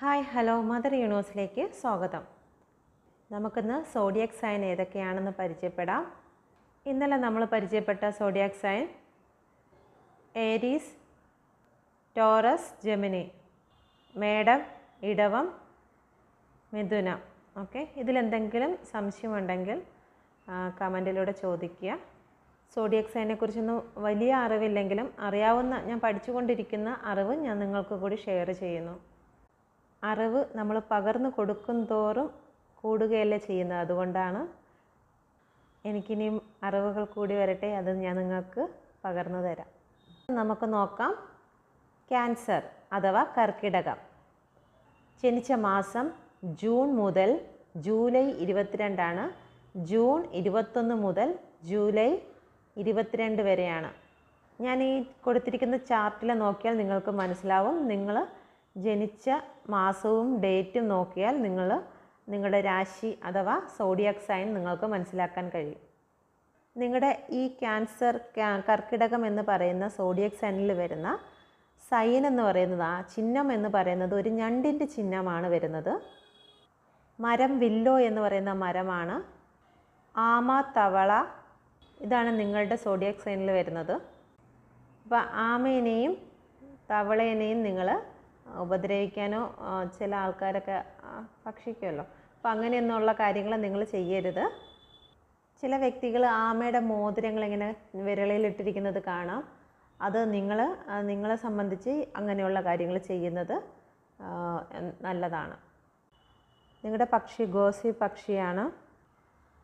Hi hello. Mother യൂണിവേഴ്സിലേക്ക് സ്വാഗതം. നമുക്കിന്ന് Zodiac sign ഏതൊക്കെയാണെന്ന് പരിചയപ്പെടാം. ഇന്നലെ നമ്മൾ പരിചയപ്പെട്ട zodiac sign Aries Taurus Gemini madam ഇടവം മിഥുനം. ഓക്കെ. ഇതിലെന്തെങ്കിലും സംശയമുണ്ടെങ്കിൽ കമന്റിലൂടെ ചോദിക്കുക. സോഡിയക് സൈനെക്കുറിച്ചൊന്നും വലിയ അറിവില്ലെങ്കിലും അറിയാവുന്ന ഞാൻ പഠിച്ചുകൊണ്ടിരിക്കുന്ന അറിവ് ഞാൻ നിങ്ങൾക്ക് കൂടി ഷെയർ ചെയ്യുന്നു. അറിവ് നമ്മൾ പകർന്നു കൊടുക്കും തോറും കൂടുകയല്ലേ ചെയ്യുന്നത്. അതുകൊണ്ടാണ് എനിക്കിനിയും അറിവുകൾ കൂടി വരട്ടെ അത് ഞാൻ നിങ്ങൾക്ക് പകർന്നു തരാം. നമുക്ക് നോക്കാം. ക്യാൻസർ അഥവാ കർക്കിടകം. ജനിച്ച മാസം ജൂൺ മുതൽ ജൂലൈ ഇരുപത്തിരണ്ടാണ്. ജൂൺ ഇരുപത്തൊന്ന് മുതൽ ജൂലൈ ഇരുപത്തിരണ്ട് വരെയാണ്. ഞാൻ ഈ കൊടുത്തിരിക്കുന്ന ചാർട്ടിൽ നോക്കിയാൽ നിങ്ങൾക്ക് മനസ്സിലാവും. നിങ്ങൾ ജനിച്ച മാസവും ഡേറ്റും നോക്കിയാൽ നിങ്ങൾ നിങ്ങളുടെ രാശി അഥവാ സോഡിയാക് സൈൻ നിങ്ങൾക്ക് മനസ്സിലാക്കാൻ കഴിയും. നിങ്ങളുടെ ഈ ക്യാൻസർ കർക്കിടകം എന്ന് പറയുന്ന സോഡിയക് സൈനിൽ വരുന്ന സൈൻ എന്ന് പറയുന്നത് ആ ചിഹ്നം എന്ന് പറയുന്നത് ഒരു ഞണ്ടിന്റെ ചിഹ്നമാണ് വരുന്നത്. മരം വില്ലോ എന്ന് പറയുന്ന മരമാണ്. ആമ തവള ഇതാണ് നിങ്ങളുടെ സോഡിയക് സൈനിൽ വരുന്നത്. അപ്പോൾ ആമേനെയും തവളേനെയും നിങ്ങൾ ഉപദ്രവിക്കാനോ ചില ആൾക്കാരൊക്കെ ഭക്ഷിക്കുമല്ലോ. അപ്പോൾ അങ്ങനെയൊന്നുള്ള കാര്യങ്ങൾ നിങ്ങൾ ചെയ്യരുത്. ചില വ്യക്തികൾ ആമയുടെ മോതിരങ്ങൾ ഇങ്ങനെ വിരളിലിട്ടിരിക്കുന്നത് കാണാം. അത് നിങ്ങൾ നിങ്ങളെ സംബന്ധിച്ച് അങ്ങനെയുള്ള കാര്യങ്ങൾ ചെയ്യുന്നത് നല്ലതാണ്. നിങ്ങളുടെ പക്ഷി ഗോസി പക്ഷിയാണ്.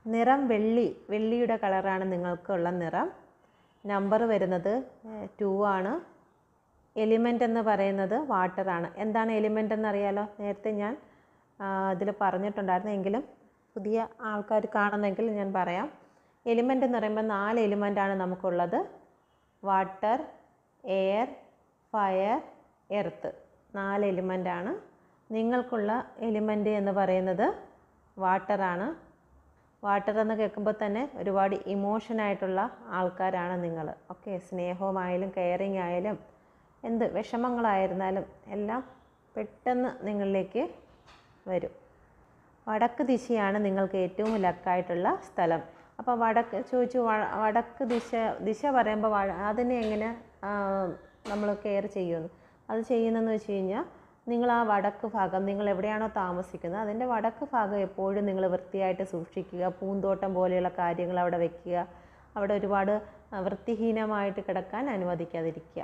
നിറം വെള്ളി വെള്ളിയുടെ കളറാണ് നിങ്ങൾക്കുള്ള നിറം. നമ്പർ വരുന്നത് ടു ആണ്. എലിമെന്റ് എന്ന് പറയുന്നത് വാട്ടറാണ് എന്താണ് എലിമെന്റ് എന്നറിയാലോ? നേരത്തെ ഞാൻ ഇതിൽ പറഞ്ഞിട്ടുണ്ടായിരുന്നു. എങ്കിലും പുതിയ ആൾക്കാർ കാണുന്നെങ്കിൽ ഞാൻ പറയാം. എലിമെന്റ് എന്ന് പറയുമ്പോൾ നാല് എലിമെന്റാണ് നമുക്കുള്ളത്. വാട്ടർ എയർ ഫയർ എർത്ത് നാല് എലിമെന്റാണ് നിങ്ങൾക്കുള്ള എലിമെന്റ് എന്ന് പറയുന്നത് വാട്ടറാണ് വാട്ടർ എന്ന് കേൾക്കുമ്പോൾ തന്നെ ഒരുപാട് ഇമോഷനായിട്ടുള്ള ആൾക്കാരാണ് നിങ്ങൾ. ഓക്കെ സ്നേഹവുമായാലും കെയറിങ് ആയാലും എന്ത് വിഷമങ്ങളായിരുന്നാലും എല്ലാം പെട്ടെന്ന് നിങ്ങളിലേക്ക് വരും. വടക്ക് ദിശയാണ് നിങ്ങൾക്ക് ഏറ്റവും ലക്കായിട്ടുള്ള സ്ഥലം. അപ്പോൾ വടക്ക് ചോദിച്ചു വടക്ക് ദിശ ദിശ പറയുമ്പോൾ അതിനെ എങ്ങനെ നമ്മൾ കെയർ ചെയ്യുമെന്ന് അത് ചെയ്യുന്നതെന്ന് വെച്ച് കഴിഞ്ഞാൽ നിങ്ങൾ ആ വടക്ക് ഭാഗം നിങ്ങൾ എവിടെയാണോ താമസിക്കുന്നത് അതിന്റെ വടക്ക് ഭാഗം എപ്പോഴും നിങ്ങൾ വൃത്തിയായിട്ട് സൂക്ഷിക്കുക പൂന്തോട്ടം പോലെയുള്ള കാര്യങ്ങൾ അവിടെ വയ്ക്കുക അവിടെ ഒരുപാട് വൃത്തിഹീനമായിട്ട് കിടക്കാൻ അനുവദിക്കാതിരിക്കുക.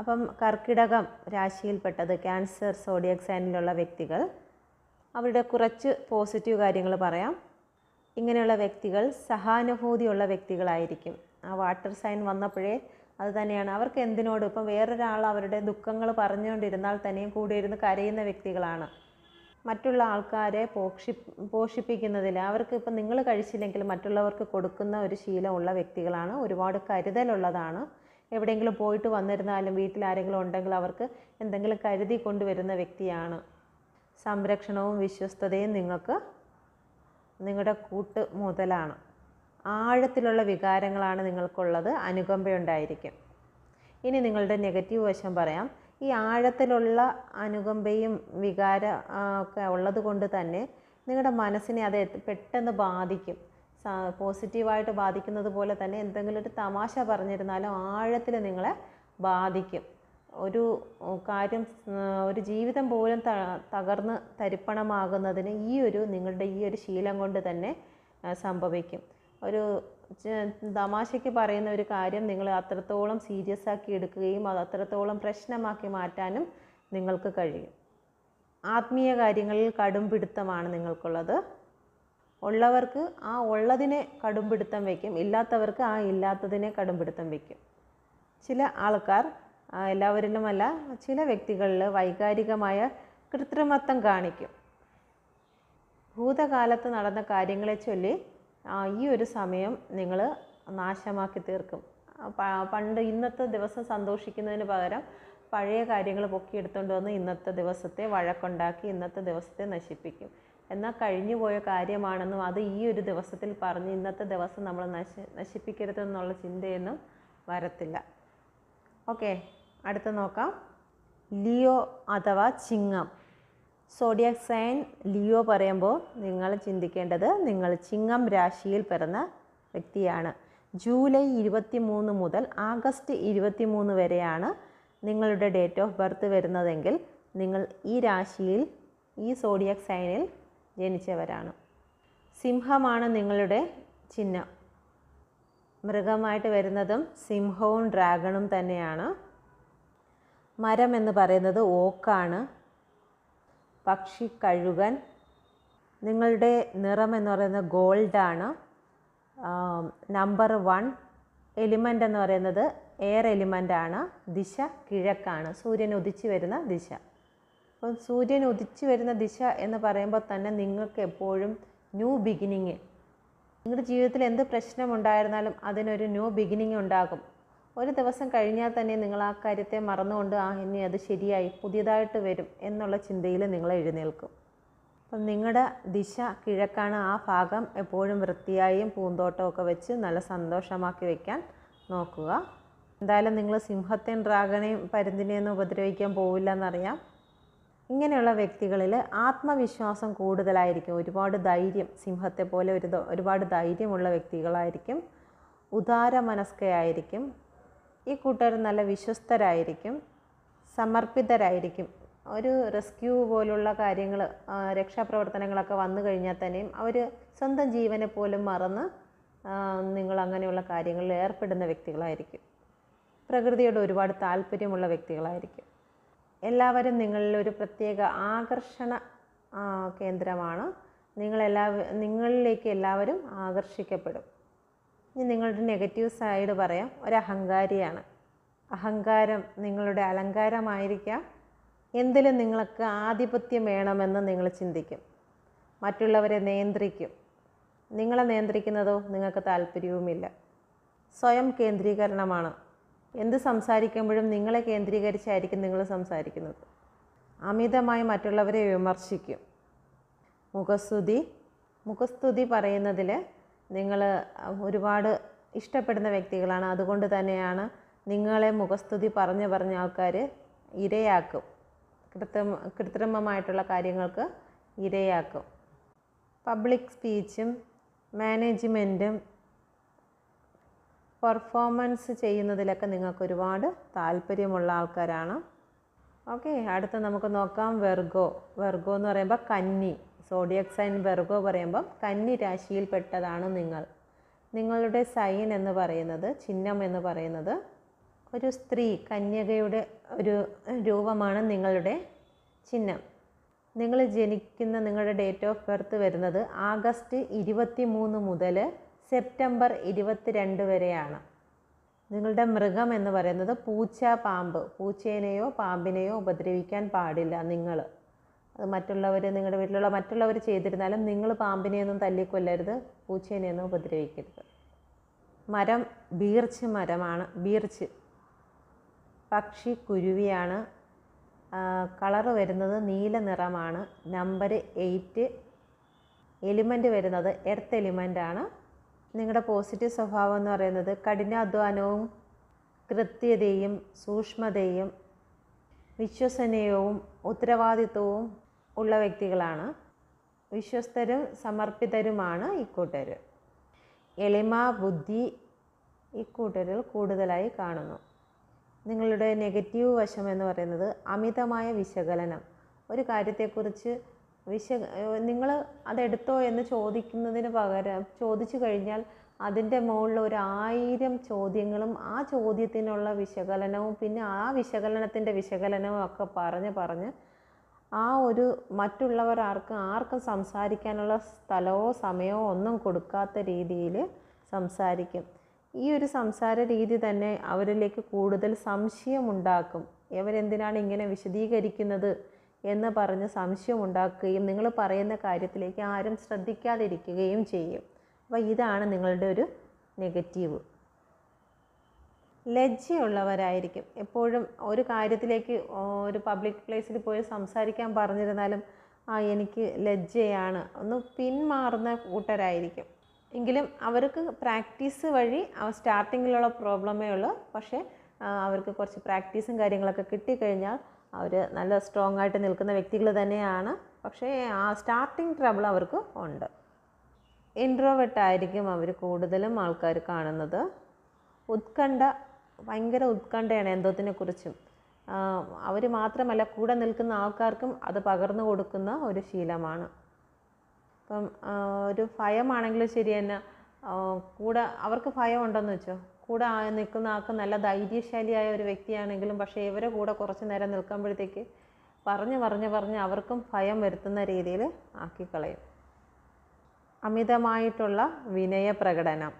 അപ്പം കർക്കിടകം രാശിയിൽപ്പെട്ടത് ക്യാൻസർ സോഡിയക് സൈനിലുള്ള വ്യക്തികൾ. അവരുടെ കുറച്ച് പോസിറ്റീവ് കാര്യങ്ങൾ പറയാം. ഇങ്ങനെയുള്ള വ്യക്തികൾ സഹാനുഭൂതിയുള്ള വ്യക്തികളായിരിക്കും. ആ വാട്ടർ സൈൻ വന്നപ്പോഴേ അത് തന്നെയാണ്. അവർക്ക് എന്തിനോട്? ഇപ്പം വേറൊരാൾ അവരുടെ ദുഃഖങ്ങൾ പറഞ്ഞുകൊണ്ടിരുന്നാൽ തന്നെയും കൂടെ ഇരുന്ന് കരയുന്ന വ്യക്തികളാണ്. മറ്റുള്ള ആൾക്കാരെ പോഷി പോഷിപ്പിക്കുന്നതിൽ അവർക്ക് ഇപ്പം നിങ്ങൾ കഴിച്ചില്ലെങ്കിൽ മറ്റുള്ളവർക്ക് കൊടുക്കുന്ന ഒരു ശീലമുള്ള വ്യക്തികളാണ്. ഒരുപാട് കരുതലുള്ളതാണ്. എവിടെയെങ്കിലും പോയിട്ട് വന്നിരുന്നാലും വീട്ടിൽ ആരെങ്കിലും ഉണ്ടെങ്കിൽ അവർക്ക് എന്തെങ്കിലും കരുതി കൊണ്ടുവരുന്ന വ്യക്തിയാണ്. സംരക്ഷണവും വിശ്വസ്തതയും നിങ്ങൾക്ക് നിങ്ങളുടെ കൂട്ട് മുതലാണ്. ആഴത്തിലുള്ള വികാരങ്ങളാണ് നിങ്ങൾക്കുള്ളത്. അനുകമ്പയുണ്ടായിരിക്കും. ഇനി നിങ്ങളുടെ നെഗറ്റീവ് വശം പറയാം. ഈ ആഴത്തിലുള്ള അനുകമ്പയും വികാര ഒക്കെ ഉള്ളത് കൊണ്ട് തന്നെ നിങ്ങളുടെ മനസ്സിനെ അത് പെട്ടെന്ന് ബാധിക്കും. പോസിറ്റീവായിട്ട് ബാധിക്കുന്നത് പോലെ തന്നെ എന്തെങ്കിലും ഒരു തമാശ പറഞ്ഞിരുന്നാലും ആഴത്തിൽ നിങ്ങളെ ബാധിക്കും. ഒരു കാര്യം ഒരു ജീവിതം പോലും തകർന്ന് തരിപ്പണമാകുന്നതിന് ഈ ഒരു നിങ്ങളുടെ ഈ ഒരു ശീലം കൊണ്ട് തന്നെ സംഭവിക്കും. ഒരു തമാശയ്ക്ക് പറയുന്ന ഒരു കാര്യം നിങ്ങൾ അത്രത്തോളം സീരിയസ് ആക്കി എടുക്കുകയും അത് അത്രത്തോളം പ്രശ്നമാക്കി മാറ്റാനും നിങ്ങൾക്ക് കഴിയും. ആത്മീയ കാര്യങ്ങളിൽ കടുംപിടുത്തമാണ് നിങ്ങൾക്കുള്ളത്. ഉള്ളവർക്ക് ആ ഉള്ളതിനെ കടുംപിടുത്തം വയ്ക്കും. ഇല്ലാത്തവർക്ക് ആ ഇല്ലാത്തതിനെ കടുംപിടുത്തം വയ്ക്കും. ചില ആൾക്കാർ എല്ലാവരിലുമല്ല ചില വ്യക്തികളിൽ വൈകാരികമായ കൃത്രിമത്വം കാണിക്കും. ഭൂതകാലത്ത് നടന്ന കാര്യങ്ങളെ ചൊല്ലി ഈ ഒരു സമയം നിങ്ങൾ നാശമാക്കി തീർക്കും. പണ്ട് ഇന്നത്തെ ദിവസം സന്തോഷിക്കുന്നതിന് പകരം പഴയ കാര്യങ്ങൾ പൊക്കിയെടുത്തുകൊണ്ട് വന്ന് ഇന്നത്തെ ദിവസത്തെ വഴക്കുണ്ടാക്കി ഇന്നത്തെ ദിവസത്തെ നശിപ്പിക്കും. എന്നാൽ കഴിഞ്ഞു പോയ കാര്യമാണെന്നും അത് ഈ ഒരു ദിവസത്തിൽ പറഞ്ഞ് ഇന്നത്തെ ദിവസം നമ്മൾ നശി നശിപ്പിക്കരുതെന്നുള്ള ചിന്തയൊന്നും വരത്തില്ല. ഓക്കെ അടുത്ത നോക്കാം. ലിയോ അഥവാ ചിങ്ങം. സോഡിയക് സൈൻ ലിയോ പറയുമ്പോൾ നിങ്ങൾ ചിന്തിക്കേണ്ടത് നിങ്ങൾ ചിങ്ങം രാശിയിൽ പിറന്ന വ്യക്തിയാണ്. ജൂലൈ ഇരുപത്തി മൂന്ന് മുതൽ ആഗസ്റ്റ് ഇരുപത്തി മൂന്ന് വരെയാണ് നിങ്ങളുടെ ഡേറ്റ് ഓഫ് ബർത്ത് വരുന്നതെങ്കിൽ നിങ്ങൾ ഈ രാശിയിൽ ഈ സോഡിയക് സൈനിൽ ജനിച്ചവരാണ്. സിംഹമാണ് നിങ്ങളുടെ ചിഹ്നം. മൃഗമായിട്ട് വരുന്നതും സിംഹവും ഡ്രാഗണും തന്നെയാണ്. മരം എന്ന് പറയുന്നത് ഓക്കാണ്. പക്ഷി കഴുകൻ. നിങ്ങളുടെ നിറം എന്ന് പറയുന്നത് ഗോൾഡാണ്. നമ്പർ വൺ എലിമെന്റ് എന്ന് പറയുന്നത് എയർ എലിമെന്റാണ്. ദിശ കിഴക്കാണ്. സൂര്യൻ ഉദിച്ചു വരുന്ന ദിശ. അപ്പം സൂര്യൻ ഉദിച്ചു വരുന്ന ദിശ എന്ന് പറയുമ്പോൾ തന്നെ നിങ്ങൾക്ക് എപ്പോഴും ന്യൂ ബിഗിനിങ് നിങ്ങളുടെ ജീവിതത്തിൽ എന്ത് പ്രശ്നമുണ്ടായിരുന്നാലും അതിനൊരു ന്യൂ ബിഗിനിങ് ഉണ്ടാകും. ഒരു ദിവസം കഴിഞ്ഞാൽ തന്നെ നിങ്ങൾ ആ കാര്യത്തെ മറന്നുകൊണ്ട് ആ ഇനി അത് ശരിയായി പുതിയതായിട്ട് വരും എന്നുള്ള ചിന്തയിൽ നിങ്ങൾ എഴുന്നേൽക്കും. അപ്പം നിങ്ങളുടെ ദിശ കിഴക്കാണ് ആ ഭാഗം. എപ്പോഴും വൃത്തിയായും പൂന്തോട്ടമൊക്കെ വെച്ച് നല്ല സന്തോഷമാക്കി വയ്ക്കാൻ നോക്കുക. എന്തായാലും നിങ്ങൾ സിംഹത്തെയും ഡ്രാഗണെയും പരുന്തിനെയൊന്നും ഉപദ്രവിക്കാൻ പോവില്ല എന്നറിയാം ഇങ്ങനെയുള്ള വ്യക്തികളിൽ ആത്മവിശ്വാസം കൂടുതലായിരിക്കും. ഒരുപാട് ധൈര്യം സിംഹത്തെ പോലെ ഒരു ഒരുപാട് ധൈര്യമുള്ള വ്യക്തികളായിരിക്കും. ഉദാര മനസ്കയായിരിക്കും ഈ കൂട്ടുകാർ നല്ല വിശ്വസ്തരായിരിക്കും. സമർപ്പിതരായിരിക്കും. ഒരു റെസ്ക്യൂ പോലുള്ള കാര്യങ്ങൾ രക്ഷാപ്രവർത്തനങ്ങളൊക്കെ വന്നു കഴിഞ്ഞാൽ തന്നെയും അവർ സ്വന്തം ജീവനെ പോലും മറന്ന് നിങ്ങൾ അങ്ങനെയുള്ള കാര്യങ്ങളിൽ ഏർപ്പെടുന്ന വ്യക്തികളായിരിക്കും. പ്രകൃതിയോട് ഒരുപാട് താല്പര്യമുള്ള വ്യക്തികളായിരിക്കും. എല്ലാവരും നിങ്ങളിൽ ഒരു പ്രത്യേക ആകർഷണ കേന്ദ്രമാണ്. നിങ്ങളെല്ലാ നിങ്ങളിലേക്ക് എല്ലാവരും ആകർഷിക്കപ്പെടും. ഇനി നിങ്ങളുടെ നെഗറ്റീവ് സൈഡ് പറയാം. ഒരു അഹങ്കാരിയാണ് അഹങ്കാരം നിങ്ങളുടെ അലങ്കാരമായിരിക്കാം. എന്തിലും നിങ്ങൾക്ക് ആധിപത്യം വേണമെന്ന് നിങ്ങൾ ചിന്തിക്കും. മറ്റുള്ളവരെ നിയന്ത്രിക്കും. നിങ്ങളെ നിയന്ത്രിക്കുന്നതോ നിങ്ങൾക്ക് താല്പര്യവുമില്ല. സ്വയം കേന്ദ്രീകരണമാണ്. എന്ത് സംസാരിക്കുമ്പോഴും നിങ്ങളെ കേന്ദ്രീകരിച്ചായിരിക്കും നിങ്ങൾ സംസാരിക്കുന്നത്. അമിതമായി മറ്റുള്ളവരെ വിമർശിക്കും. മുഖസ്തുതി മുഖസ്തുതി പറയുന്നതിൽ നിങ്ങൾ ഒരുപാട് ഇഷ്ടപ്പെടുന്ന വ്യക്തികളാണ്. അതുകൊണ്ട് തന്നെയാണ് നിങ്ങളെ മുഖസ്തുതി പറഞ്ഞു പറഞ്ഞ ആൾക്കാർ ഇരയാക്കും. കൃത്രിമ കൃത്രിമമായിട്ടുള്ള കാര്യങ്ങൾക്ക് ഇരയാക്കും. പബ്ലിക് സ്പീച്ചും മാനേജ്മെന്റും പെർഫോമൻസ് ചെയ്യുന്നതിലൊക്കെ നിങ്ങൾക്ക് ഒരുപാട് താല്പര്യമുള്ള ആൾക്കാരാണ്. ഓക്കെ അടുത്ത നമുക്ക് നോക്കാം. വെർഗോ. വെർഗോ എന്ന് പറയുമ്പോൾ കന്നി. സോഡിയക് സൈൻ വെർഗോ പറയുമ്പം കന്നി രാശിയിൽപ്പെട്ടതാണ് നിങ്ങൾ. നിങ്ങളുടെ സൈൻ എന്ന് പറയുന്നത് ചിഹ്നം എന്ന് പറയുന്നത് ഒരു സ്ത്രീ കന്യകയുടെ ഒരു രൂപമാണ് നിങ്ങളുടെ ചിഹ്നം. നിങ്ങൾ ജനിക്കുന്ന നിങ്ങളുടെ ഡേറ്റ് ഓഫ് ബർത്ത് വരുന്നത് ആഗസ്റ്റ് ഇരുപത്തി മൂന്ന് മുതൽ സെപ്റ്റംബർ ഇരുപത്തിരണ്ട് വരെയാണ്. നിങ്ങളുടെ മൃഗം എന്ന് പറയുന്നത് പൂച്ച പാമ്പ്. പൂച്ചേനെയോ പാമ്പിനെയോ ഉപദ്രവിക്കാൻ പാടില്ല നിങ്ങൾ അത് മറ്റുള്ളവർ നിങ്ങളുടെ വീട്ടിലുള്ള മറ്റുള്ളവർ ചെയ്തിരുന്നാലും നിങ്ങൾ പാമ്പിനെയൊന്നും തല്ലിക്കൊല്ലരുത് പൂച്ചേനെയൊന്നും ഉപദ്രവിക്കരുത്. മരം ബീർച്ച് മരമാണ് ബീർച്ച്. പക്ഷി കുരുവിയാണ്. കളറ് വരുന്നത് നീല നിറമാണ്. Number eight. എലിമെന്റ് വരുന്നത് എർത്ത് എലിമെന്റ് ആണ് നിങ്ങളുടെ പോസിറ്റീവ് സ്വഭാവം എന്ന് പറയുന്നത് കഠിനാധ്വാനവും കൃത്യതയും സൂക്ഷ്മതയും വിശ്വസനീയവും ഉത്തരവാദിത്വവും ഉള്ള വ്യക്തികളാണ്. വിശ്വസ്തരും സമർപ്പിതരുമാണ് ഇക്കൂട്ടർ എളിമ ബുദ്ധി ഇക്കൂട്ടരിൽ കൂടുതലായി കാണുന്നു. നിങ്ങളുടെ നെഗറ്റീവ് വശം എന്ന് പറയുന്നത് അമിതമായ വിശകലനം. ഒരു കാര്യത്തെക്കുറിച്ച് വിശ നിങ്ങൾ അതെടുത്തോ എന്ന് ചോദിക്കുന്നതിന് പകരം ചോദിച്ചു കഴിഞ്ഞാൽ അതിന്റെ മുകളിൽ ഒരു ആയിരം ചോദ്യങ്ങളും ആ ചോദ്യത്തിനുള്ള വിശകലനവും പിന്നെ ആ വിശകലനത്തിന്റെ വിശകലനവും ഒക്കെ പറഞ്ഞ് പറഞ്ഞ് ആ ഒരു മറ്റുള്ളവർ ആർക്കും ആർക്കും സംസാരിക്കാനുള്ള സ്ഥലമോ സമയമോ ഒന്നും കൊടുക്കാത്ത രീതിയിൽ സംസാരിക്കും. ഈ ഒരു സംസാര രീതി തന്നെ അവരിലേക്ക് കൂടുതൽ സംശയമുണ്ടാക്കും. ഇവരെന്തിനാണ് ഇങ്ങനെ വിശദീകരിക്കുന്നത്? എന്ന് പറഞ്ഞ് സംശയമുണ്ടാക്കുകയും നിങ്ങൾ പറയുന്ന കാര്യത്തിലേക്ക് ആരും ശ്രദ്ധിക്കാതിരിക്കുകയും ചെയ്യും. അപ്പോൾ ഇതാണ് നിങ്ങളുടെ ഒരു നെഗറ്റീവ്. ലജ്ജയുള്ളവരായിരിക്കും. എപ്പോഴും ഒരു കാര്യത്തിലേക്ക് ഒരു പബ്ലിക് പ്ലേസിൽ പോയി സംസാരിക്കാൻ പറഞ്ഞിരുന്നാലും ആ എനിക്ക് ലജ്ജയാണ്. ഒന്ന് പിന്മാറുന്ന കൂട്ടരായിരിക്കും. എങ്കിലും അവർക്ക് പ്രാക്ടീസ് വഴി സ്റ്റാർട്ടിങ്ങിലുള്ള പ്രോബ്ലമേ ഉള്ളൂ. പക്ഷേ അവർക്ക് കുറച്ച് പ്രാക്ടീസും കാര്യങ്ങളൊക്കെ കിട്ടിക്കഴിഞ്ഞാൽ അവർ നല്ല സ്ട്രോങ് ആയിട്ട് നിൽക്കുന്ന വ്യക്തികൾ തന്നെയാണ്. പക്ഷേ ആ സ്റ്റാർട്ടിങ് ട്രബിൾ അവർക്ക് ഉണ്ട്. ഇൻട്രോവെട്ട് ആയിരിക്കും അവർ കൂടുതലും ആൾക്കാർ കാണുന്നത്. ഉത്കണ്ഠ ഭയങ്കര ഉത്കണ്ഠയാണ് എന്തോത്തിനെ കുറിച്ചും. അവർ മാത്രമല്ല കൂടെ നിൽക്കുന്ന ആൾക്കാർക്കും അത് പകർന്നു കൊടുക്കുന്ന ഒരു ശീലമാണ്. ഇപ്പം ഒരു ഭയമാണെങ്കിലും ശരി തന്നെ കൂടെ അവർക്ക് ഭയം ഉണ്ടെന്ന് വെച്ചോ? കൂടെ നിൽക്കുന്ന ആൾക്ക് നല്ല ധൈര്യശാലിയായ ഒരു വ്യക്തിയാണെങ്കിലും പക്ഷേ ഇവരെ കൂടെ കുറച്ച് നേരം നിൽക്കുമ്പോഴത്തേക്ക് പറഞ്ഞ് പറഞ്ഞ് പറഞ്ഞ് അവർക്കും ഭയം വരുത്തുന്ന രീതിയിൽ ആക്കിക്കളയും. അമിതമായിട്ടുള്ള വിനയ പ്രകടനം.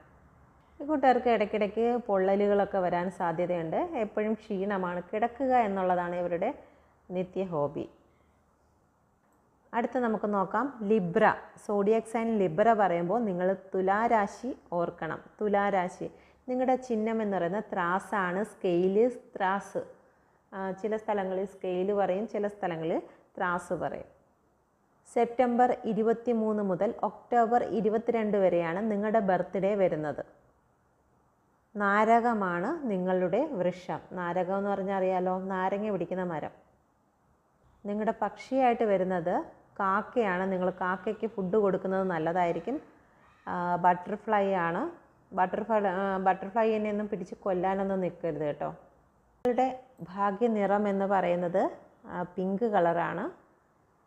ഈ കൂട്ടുകാർക്ക് ഇടയ്ക്കിടയ്ക്ക് പൊള്ളലുകളൊക്കെ വരാൻ സാധ്യതയുണ്ട്. എപ്പോഴും ക്ഷീണമാണ്. കിടക്കുക എന്നുള്ളതാണ് ഇവരുടെ നിത്യ ഹോബി. അടുത്ത നമുക്ക് നോക്കാം. ലിബ്ര. സോഡിയക് സൈൻ ലിബ്ര പറയുമ്പോൾ നിങ്ങൾ തുലാരാശി ഓർക്കണം. തുലാരാശി. നിങ്ങളുടെ ചിഹ്നം എന്ന് പറയുന്നത് ത്രാസാണ് സ്കെയിൽ ത്രാസ്. ചില സ്ഥലങ്ങളിൽ സ്കെയിൽ പറയും ചില സ്ഥലങ്ങളിൽ ത്രാസ് പറയും. സെപ്റ്റംബർ ഇരുപത്തി മൂന്ന് മുതൽ ഒക്ടോബർ ഇരുപത്തിരണ്ട് വരെയാണ് നിങ്ങളുടെ ബർത്ത്ഡേ വരുന്നത്. നാരകമാണ് നിങ്ങളുടെ വൃക്ഷം. നാരകം എന്ന് പറഞ്ഞാൽ അറിയാലോ നാരങ്ങ പിടിക്കുന്ന മരം. നിങ്ങളുടെ പക്ഷിയായിട്ട് വരുന്നത് കാക്കയാണ്. നിങ്ങൾ കാക്കയ്ക്ക് ഫുഡ് കൊടുക്കുന്നത് നല്ലതായിരിക്കും. ബട്ടർഫ്ലൈ ആണ്. ബട്ടർഫ്ലൈ ബട്ടർഫ്ലൈനെ ഒന്നും പിടിച്ച് കൊല്ലാനൊന്നും നിൽക്കരുത് കേട്ടോ. നിങ്ങളുടെ ഭാഗ്യ നിറം എന്ന് പറയുന്നത് പിങ്ക് കളറാണ്.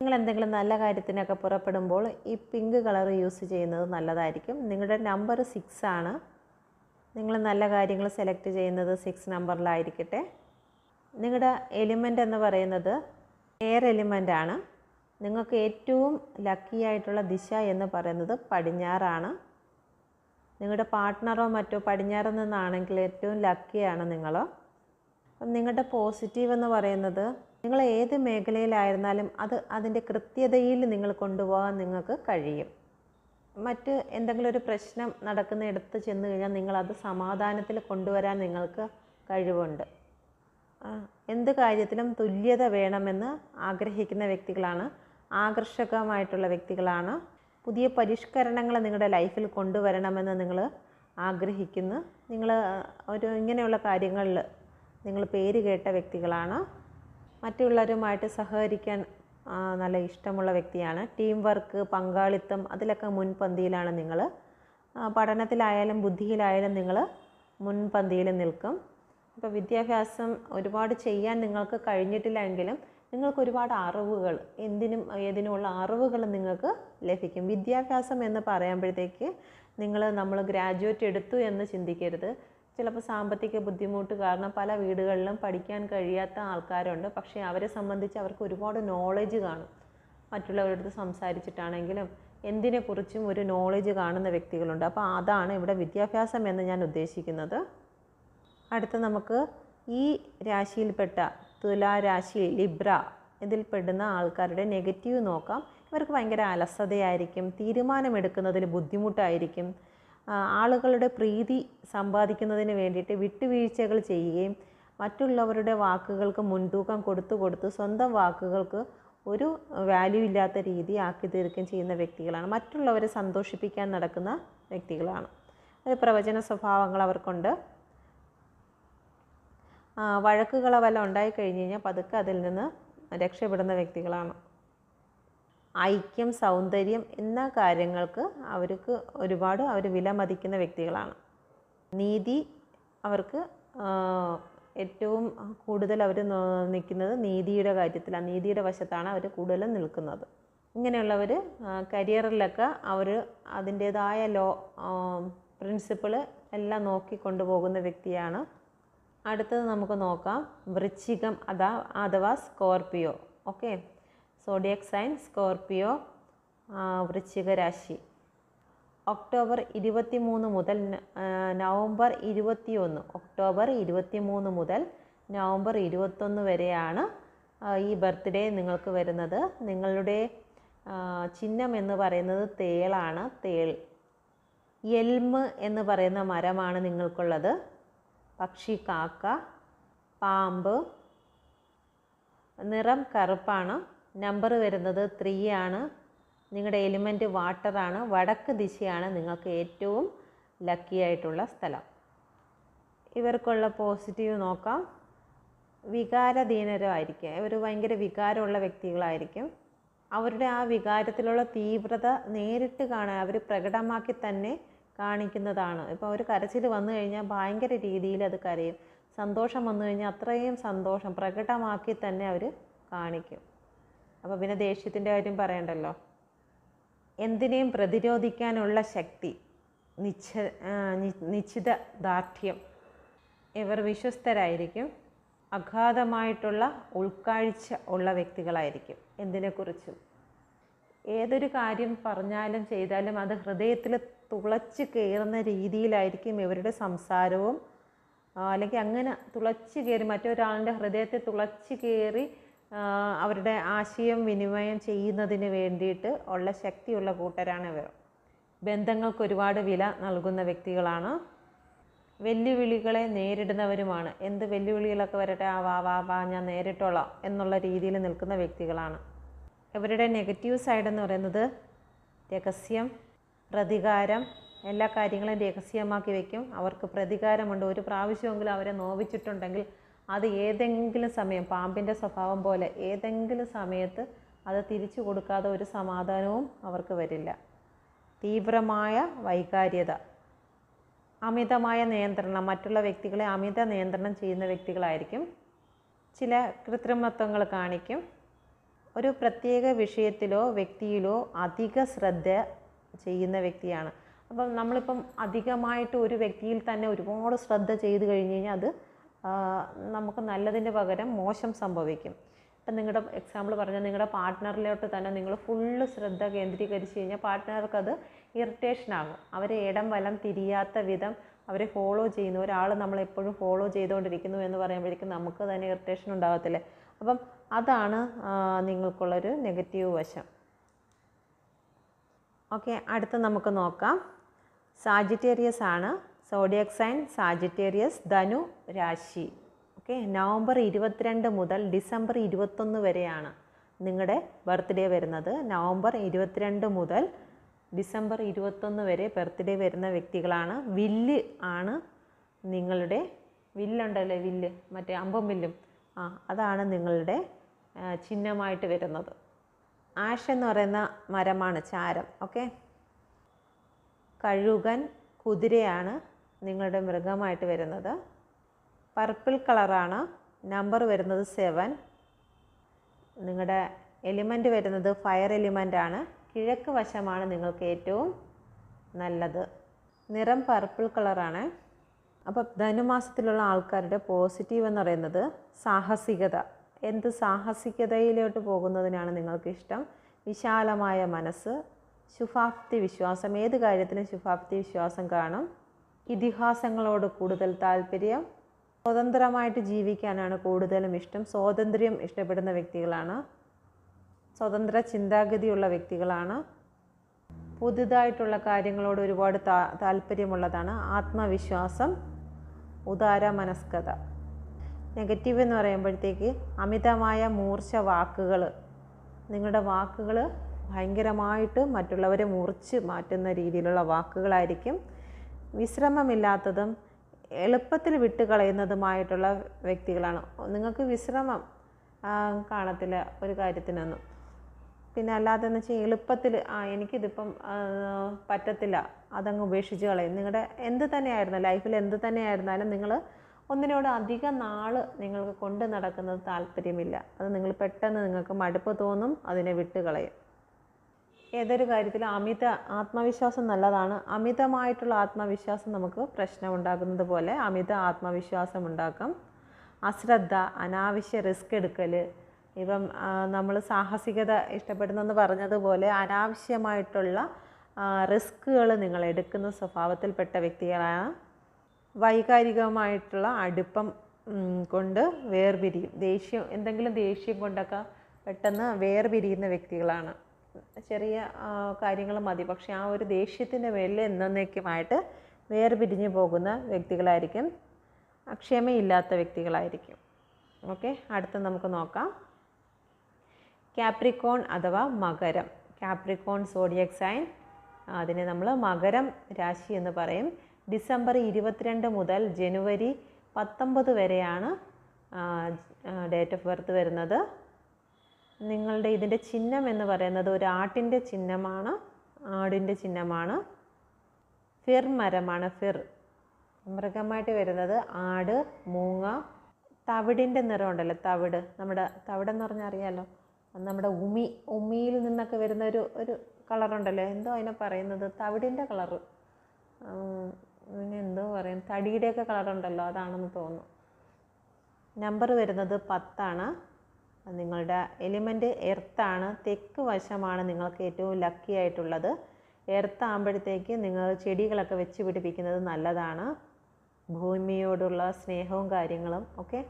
നിങ്ങൾ എന്തെങ്കിലും നല്ല കാര്യത്തിനൊക്കെ പുറപ്പെടുമ്പോൾ ഈ പിങ്ക് കളർ യൂസ് ചെയ്യുന്നത് നല്ലതായിരിക്കും. നിങ്ങളുടെ നമ്പർ സിക്സ് ആണ്. നിങ്ങൾ നല്ല കാര്യങ്ങൾ സെലക്ട് ചെയ്യുന്നത് സിക്സ് നമ്പറിലായിരിക്കട്ടെ. നിങ്ങളുടെ എലിമെന്റ് എന്ന് പറയുന്നത് എയർ എലിമെന്റ് ആണ്. നിങ്ങൾക്ക് ഏറ്റവും ലക്കി ആയിട്ടുള്ള ദിശ എന്ന് പറയുന്നത് പടിഞ്ഞാറാണ്. നിങ്ങളുടെ പാർട്ട്ണറോ മറ്റോ പടിഞ്ഞാറ് നിന്നാണെങ്കിൽ ഏറ്റവും ലക്കിയാണ് നിങ്ങൾ നിങ്ങളുടെ പോസിറ്റീവ് എന്ന് പറയുന്നത് നിങ്ങൾ ഏത് മേഖലയിലായിരുന്നാലും അത് അതിന്റെ കൃത്യതയിൽ നിങ്ങൾ കൊണ്ടുപോകാൻ നിങ്ങൾക്ക് കഴിയും. മറ്റ് എന്തെങ്കിലും ഒരു പ്രശ്നം നടക്കുന്നിടത്ത് ചെന്ന് കഴിഞ്ഞാൽ നിങ്ങളത് സമാധാനത്തിൽ കൊണ്ടുവരാൻ നിങ്ങൾക്ക് കഴിവുണ്ട്. എന്ത് കാര്യത്തിലും തുല്യത വേണമെന്ന് ആഗ്രഹിക്കുന്ന വ്യക്തികളാണ് ആകർഷകമായിട്ടുള്ള വ്യക്തികളാണ് പുതിയ പരിഷ്കരണങ്ങൾ നിങ്ങളുടെ ലൈഫിൽ കൊണ്ടുവരണമെന്ന് നിങ്ങൾ ആഗ്രഹിക്കുന്നു. നിങ്ങൾ ഒരു ഇങ്ങനെയുള്ള കാര്യങ്ങളിൽ നിങ്ങൾ പേര് കേട്ട വ്യക്തികളാണ്. മറ്റുള്ളവരുമായിട്ട് സഹകരിക്കാൻ നല്ല ഇഷ്ടമുള്ള വ്യക്തിയാണ്. ടീം വർക്ക് പങ്കാളിത്തം അതിലൊക്കെ മുൻപന്തിയിലാണ് നിങ്ങൾ. പഠനത്തിലായാലും ബുദ്ധിയിലായാലും നിങ്ങൾ മുൻപന്തിയിൽ നിൽക്കും. ഇപ്പോൾ വിദ്യാഭ്യാസം ഒരുപാട് ചെയ്യാൻ നിങ്ങൾക്ക് കഴിഞ്ഞിട്ടില്ല എങ്കിലും നിങ്ങൾക്ക് ഒരുപാട് അറിവുകൾ എന്തിനും ഏതിനുമുള്ള അറിവുകൾ നിങ്ങൾക്ക് ലഭിക്കും. വിദ്യാഭ്യാസം എന്ന് പറയുമ്പോഴത്തേക്ക് നിങ്ങൾ നമ്മൾ ഗ്രാജുവേറ്റ് എടുത്തു എന്ന് ചിന്തിക്കരുത്. ചിലപ്പോൾ സാമ്പത്തിക ബുദ്ധിമുട്ട് കാരണം പല വീടുകളിലും പഠിക്കാൻ കഴിയാത്ത ആൾക്കാരുണ്ട്. പക്ഷേ അവരെ സംബന്ധിച്ച് അവർക്ക് ഒരുപാട് നോളജ് കാണും. മറ്റുള്ളവരുടെ അടുത്ത് സംസാരിച്ചിട്ടാണെങ്കിലും എന്തിനെക്കുറിച്ചും ഒരു നോളജ് കാണുന്ന വ്യക്തികളുണ്ട്. അപ്പോൾ അതാണ് ഇവിടെ വിദ്യാഭ്യാസം എന്ന് ഞാൻ ഉദ്ദേശിക്കുന്നത്. അടുത്ത നമുക്ക് ഈ രാശിയിൽപ്പെട്ട തുലാരാശി ലിബ്ര ഇതിൽ പെടുന്ന ആൾക്കാരുടെ നെഗറ്റീവ് നോക്കാം. ഇവർക്ക് ഭയങ്കര അലസതയായിരിക്കും തീരുമാനമെടുക്കുന്നതിൽ ബുദ്ധിമുട്ടായിരിക്കും. ആളുകളുടെ പ്രീതി സമ്പാദിക്കുന്നതിന് വേണ്ടിയിട്ട് വിട്ടുവീഴ്ചകൾ ചെയ്യുകയും മറ്റുള്ളവരുടെ വാക്കുകൾക്ക് മുൻതൂക്കം കൊടുത്തു കൊടുത്ത് സ്വന്തം വാക്കുകൾക്ക് ഒരു വാല്യൂ ഇല്ലാത്ത രീതി ആക്കി തീർക്കുകയും ചെയ്യുന്ന വ്യക്തികളാണ്. മറ്റുള്ളവരെ സന്തോഷിപ്പിക്കാൻ നടക്കുന്ന വ്യക്തികളാണ്. പ്രവചന സ്വഭാവങ്ങൾ അവർക്കുണ്ട്. വഴക്കുകളോ വല്ല ഉണ്ടായി കഴിഞ്ഞ് കഴിഞ്ഞാൽ പതുക്കെ അതിൽ നിന്ന് രക്ഷപ്പെടുന്ന വ്യക്തികളാണ്. ഐക്യം സൗന്ദര്യം എന്ന കാര്യങ്ങൾക്ക് അവർക്ക് ഒരുപാട് അവർ വിലമതിക്കുന്ന വ്യക്തികളാണ്. നീതി അവർക്ക് ഏറ്റവും കൂടുതൽ അവർ നിൽക്കുന്നത് നീതിയുടെ കാര്യത്തിലാണ് നീതിയുടെ വശത്താണ് അവർ കൂടുതലും നിൽക്കുന്നത്. ഇങ്ങനെയുള്ളവർ കരിയറിലൊക്കെ അവർ അതിന്റേതായ ലോ പ്രിൻസിപ്പിൾ എല്ലാം നോക്കി കൊണ്ടുപോകുന്ന വ്യക്തിയാണ് അടുത്തത് നമുക്ക് നോക്കാം. വൃശ്ചികം അതാ അഥവാ Scorpio. Okay? Zodiac sign Scorpio വൃശ്ചിക രാശി. ഒക്ടോബർ ഇരുപത്തി മൂന്ന് മുതൽ നവംബർ ഇരുപത്തി ഒന്ന് ഒക്ടോബർ ഇരുപത്തി മൂന്ന് മുതൽ നവംബർ ഇരുപത്തൊന്ന് വരെയാണ് ഈ ബർത്ത്ഡേ നിങ്ങൾക്ക് വരുന്നത്. നിങ്ങളുടെ ചിഹ്നം എന്ന് പറയുന്നത് തേളാണ്. തേൾ. എൽമ് എന്ന് പറയുന്ന മരമാണ് നിങ്ങൾക്കുള്ളത്. പക്ഷി കാക്ക പാമ്പ് നിറം കറുപ്പാണ്. നമ്പർ വരുന്നത് ത്രീ ആണ്. നിങ്ങളുടെ എലിമെന്റ് വാട്ടറാണ് വടക്ക് ദിശയാണ് നിങ്ങൾക്ക് ഏറ്റവും ലക്കി ആയിട്ടുള്ള സ്ഥലം. ഇവർക്കുള്ള പോസിറ്റീവ് നോക്കാം. വികാരധീനരായിരിക്കും. ഇവർ ഭയങ്കര വികാരമുള്ള വ്യക്തികളായിരിക്കും. അവരുടെ ആ വികാരത്തിലുള്ള തീവ്രത നേരിട്ട് കാണാൻ അവർ പ്രകടമാക്കി തന്നെ കാണിക്കുന്നതാണ്. ഇപ്പോൾ ഒരു കരച്ചിൽ വന്നു കഴിഞ്ഞാൽ ഭയങ്കര രീതിയിൽ അത് കരയും. സന്തോഷം വന്നു കഴിഞ്ഞാൽ അത്രയും സന്തോഷം പ്രകടമാക്കി തന്നെ അവർ കാണിക്കും. അപ്പോൾ പിന്നെ ദേഷ്യത്തിന്റെ കാര്യം പറയണ്ടല്ലോ? എന്തിനേയും പ്രതിരോധിക്കാനുള്ള ശക്തി നിശ്ച നിശ്ചിത ദാർഢ്യം ഇവർ വിശ്വസ്തരായിരിക്കും. അഗാധമായിട്ടുള്ള ഉൾക്കാഴ്ച ഉള്ള വ്യക്തികളായിരിക്കും എന്തിനെക്കുറിച്ചും. ഏതൊരു കാര്യം പറഞ്ഞാലും ചെയ്താലും അത് ഹൃദയത്തിൽ തുളച്ച് കയറുന്ന രീതിയിലായിരിക്കും ഇവരുടെ സംസാരവും. അല്ലെങ്കിൽ അങ്ങനെ തുളച്ച് കയറി മറ്റൊരാളുടെ ഹൃദയത്തെ തുളച്ച് കയറി അവരുടെ ആശയം വിനിമയം ചെയ്യുന്നതിന് വേണ്ടിയിട്ട് ഉള്ള ശക്തിയുള്ള കൂട്ടരാണ് ഇവർ. ബന്ധങ്ങൾക്ക് ഒരുപാട് വില നൽകുന്ന വ്യക്തികളാണ്. വെല്ലുവിളികളെ നേരിടുന്നവരുമാണ്. എന്ത് വെല്ലുവിളികളൊക്കെ വരട്ടെ ആ വാ വാ വാ ഞാൻ നേരിട്ടോളാം എന്നുള്ള രീതിയിൽ നിൽക്കുന്ന വ്യക്തികളാണ്. ഇവരുടെ നെഗറ്റീവ് സൈഡ് എന്ന് പറയുന്നത് രഹസ്യം പ്രതികാരം എല്ലാ കാര്യങ്ങളും രഹസ്യമാക്കി വയ്ക്കും അവർക്ക് പ്രതികാരമുണ്ട്. ഒരു പ്രാവശ്യമെങ്കിലും അവരെ നോവിച്ചിട്ടുണ്ടെങ്കിൽ അത് ഏതെങ്കിലും സമയം പാമ്പിന്റെ സ്വഭാവം പോലെ ഏതെങ്കിലും സമയത്ത് അത് തിരിച്ചു കൊടുക്കാതെ ഒരു സമാധാനവും അവർക്ക് വരില്ല. തീവ്രമായ വൈകാര്യത അമിതമായ നിയന്ത്രണം. മറ്റുള്ള വ്യക്തികളെ അമിത നിയന്ത്രണം ചെയ്യുന്ന വ്യക്തികളായിരിക്കും. ചില കൃത്രിമത്വങ്ങൾ കാണിക്കും. ഒരു പ്രത്യേക വിഷയത്തിലോ വ്യക്തിയിലോ അധിക ശ്രദ്ധ ചെയ്യുന്ന വ്യക്തിയാണ്. അപ്പം നമ്മളിപ്പം അധികമായിട്ട് ഒരു വ്യക്തിയിൽ തന്നെ ഒരുപാട് ശ്രദ്ധ ചെയ്ത് കഴിഞ്ഞ് കഴിഞ്ഞാൽ അത് നമുക്ക് നല്ലതിന്റെ പകരം മോശം സംഭവിക്കും. ഇപ്പം നിങ്ങളുടെ എക്സാമ്പിൾ പറഞ്ഞാൽ നിങ്ങളുടെ പാർട്ട്ണറിലോട്ട് തന്നെ നിങ്ങൾ ഫുള്ള് ശ്രദ്ധ കേന്ദ്രീകരിച്ച് കഴിഞ്ഞാൽ പാർട്ട്ണർക്ക് അത് ഇറിറ്റേഷൻ ആകും. അവരെ ഇടം വലം തിരിയാത്ത വിധം അവരെ ഫോളോ ചെയ്യുന്നു. ഒരാൾ നമ്മളെപ്പോഴും ഫോളോ ചെയ്തുകൊണ്ടിരിക്കുന്നു എന്ന് പറയുമ്പോഴേക്കും നമുക്ക് തന്നെ ഇറിറ്റേഷൻ ഉണ്ടാകത്തില്ലേ. അപ്പം അതാണ് നിങ്ങൾക്കുള്ളൊരു നെഗറ്റീവ് വശം. ഓക്കെ അടുത്ത നമുക്ക് നോക്കാം. സാജിറ്റേറിയസ് ആണ്. സോഡിയക് സൈൻ സാജിറ്റേറിയസ് ധനു രാശി. ഓക്കെ നവംബർ ഇരുപത്തിരണ്ട് മുതൽ ഡിസംബർ ഇരുപത്തൊന്ന് വരെയാണ് നിങ്ങളുടെ ബർത്ത്ഡേ വരുന്നത്. നവംബർ ഇരുപത്തിരണ്ട് മുതൽ ഡിസംബർ ഇരുപത്തൊന്ന് വരെ ബർത്ത്ഡേ വരുന്ന വ്യക്തികളാണ്. വില്ല് ആണ് നിങ്ങളുടെ വില്ലുണ്ടല്ലേ വില്ല്? മറ്റേ അമ്പം വില്ലും. ആ അതാണ് നിങ്ങളുടെ ചിഹ്നമായിട്ട് വരുന്നത്. ആഷ് എന്ന് പറയുന്ന മരമാണ് ചാരം ഓക്കെ കഴുകൻ കുതിരയാണ് നിങ്ങളുടെ മൃഗമായിട്ട് വരുന്നത്. പർപ്പിൾ കളറാണ് നമ്പർ വരുന്നത് സെവൻ നിങ്ങളുടെ എലിമെന്റ് വരുന്നത് ഫയർ എലിമെന്റ് ആണ്. കിഴക്ക് വശമാണ് നിങ്ങൾക്ക് ഏറ്റവും നല്ലത്. നിറം പർപ്പിൾ കളറാണ് അപ്പോൾ ധനുമാസത്തിലുള്ള ആൾക്കാരുടെ പോസിറ്റീവ് എന്ന് പറയുന്നത് സാഹസികത. എന്ത് സാഹസികതയിലോട്ട് പോകുന്നതിനാണ് നിങ്ങൾക്കിഷ്ടം? വിശാലമായ മനസ്സ് ശുഭാപ്തി വിശ്വാസം. ഏത് കാര്യത്തിലും ശുഭാപ്തി വിശ്വാസം കാണും. ഇതിഹാസങ്ങളോട് കൂടുതൽ താല്പര്യം. സ്വതന്ത്രമായിട്ട് ജീവിക്കാനാണ് കൂടുതലും ഇഷ്ടം. സ്വാതന്ത്ര്യം ഇഷ്ടപ്പെടുന്ന വ്യക്തികളാണ്. സ്വതന്ത്ര ചിന്താഗതിയുള്ള വ്യക്തികളാണ്. പുതുതായിട്ടുള്ള കാര്യങ്ങളോട് ഒരുപാട് താ താല്പര്യമുള്ളതാണ് ആത്മവിശ്വാസം ഉദാര മനസ്കത നെഗറ്റീവ് എന്ന് പറയുമ്പോഴത്തേക്ക് അമിതമായ മൂർച്ച വാക്കുകൾ നിങ്ങളുടെ വാക്കുകൾ ഭയങ്കരമായിട്ട് മറ്റുള്ളവരെ മുറിച്ച് മാറ്റുന്ന രീതിയിലുള്ള വാക്കുകളായിരിക്കും. വിശ്രമമില്ലാത്തതും എളുപ്പത്തിൽ വിട്ടുകളയുന്നതുമായിട്ടുള്ള വ്യക്തികളാണ്. നിങ്ങൾക്ക് വിശ്രമം കാണത്തില്ല ഒരു കാര്യത്തിനൊന്നും. പിന്നെ അല്ലാതെ എന്ന് വെച്ചാൽ എളുപ്പത്തിൽ ആ എനിക്കിതിപ്പം പറ്റത്തില്ല. അതങ്ങ് ഉപേക്ഷിച്ച് കളയും. നിങ്ങളുടെ എന്ത് തന്നെയായിരുന്നു ലൈഫിൽ എന്ത് തന്നെയായിരുന്നാലും നിങ്ങൾ ഒന്നിനോട് അധികം നാൾ നിങ്ങൾക്ക് കൊണ്ട് നടക്കുന്നത് താല്പര്യമില്ല. അത് നിങ്ങൾ പെട്ടെന്ന് നിങ്ങൾക്ക് മടുപ്പ് തോന്നും അതിനെ വിട്ടുകളയും. ഏതൊരു കാര്യത്തിലും അമിത ആത്മവിശ്വാസം നല്ലതാണ്. അമിതമായിട്ടുള്ള ആത്മവിശ്വാസം നമുക്ക് പ്രശ്നമുണ്ടാക്കുന്നത് പോലെ അമിത ആത്മവിശ്വാസം ഉണ്ടാക്കും. അശ്രദ്ധ അനാവശ്യ റിസ്ക് എടുക്കൽ ഇപ്പം നമ്മൾ സാഹസികത ഇഷ്ടപ്പെടുന്നെന്ന് പറഞ്ഞതുപോലെ അനാവശ്യമായിട്ടുള്ള റിസ്ക്കുകൾ നിങ്ങൾ എടുക്കുന്ന സ്വഭാവത്തിൽപ്പെട്ട വ്യക്തികളാണ്. വൈകാരികമായിട്ടുള്ള അടുപ്പം കൊണ്ട് വേർപിരിയും. ദേഷ്യം എന്തെങ്കിലും ദേഷ്യം കൊണ്ടൊക്കെ പെട്ടെന്ന് വേർപിരിയുന്ന വ്യക്തികളാണ്. ചെറിയ കാര്യങ്ങൾ മതി. പക്ഷേ ആ ഒരു ദേഷ്യത്തിന്റെ മേലിൽ എന്നേക്കുമായിട്ട് വേർപിരിഞ്ഞു പോകുന്ന വ്യക്തികളായിരിക്കും. ക്ഷമയില്ലാത്ത വ്യക്തികളായിരിക്കും. ഓക്കെ അടുത്ത നമുക്ക് നോക്കാം. കാപ്രിക്കോൺ അഥവാ മകരം. കാപ്രിക്കോൺ സോഡിയക് സൈൻ അതിനെ നമ്മൾ മകരം രാശി എന്ന് പറയും. ഡിസംബർ ഇരുപത്തിരണ്ട് മുതൽ ജനുവരി പത്തൊമ്പത് വരെയാണ് ഡേറ്റ് ഓഫ് ബർത്ത് വരുന്നത്. നിങ്ങളുടെ ഇതിന്റെ ചിഹ്നം എന്ന് പറയുന്നത് ഒരു ആട്ടിന്റെ ചിഹ്നമാണ് ആടിന്റെ ചിഹ്നമാണ്. ഫിർ മരമാണ് ഫിർ. മൃഗമായിട്ട് വരുന്നത് ആട് മൂങ്ങ തവിടിന്റെ നിറം ഉണ്ടല്ലോ തവിട്. നമ്മുടെ തവിടെന്ന് പറഞ്ഞാൽ അറിയാമല്ലോ നമ്മുടെ ഉമി ഉമിയിൽ നിന്നൊക്കെ വരുന്ന ഒരു ഒരു കളറുണ്ടല്ലോ എന്തോ അതിനെ പറയുന്നത് തവിടിന്റെ കളറ്. പിന്നെ എന്തോ പറയും തടിയുടെയൊക്കെ കളറുണ്ടല്ലോ അതാണെന്ന് തോന്നുന്നു. നമ്പർ വരുന്നത് പത്താണ്. നിങ്ങളുടെ എലിമെന്റ് എർത്താണ്. തെക്ക് വശമാണ് നിങ്ങൾക്ക് ഏറ്റവും ലക്കി ആയിട്ടുള്ളത്. എർത്താകുമ്പോഴത്തേക്ക് നിങ്ങൾ ചെടികളൊക്കെ വെച്ച് പിടിപ്പിക്കുന്നത് നല്ലതാണ്. ഭൂമിയോടുള്ള സ്നേഹവും കാര്യങ്ങളും ഒക്കെ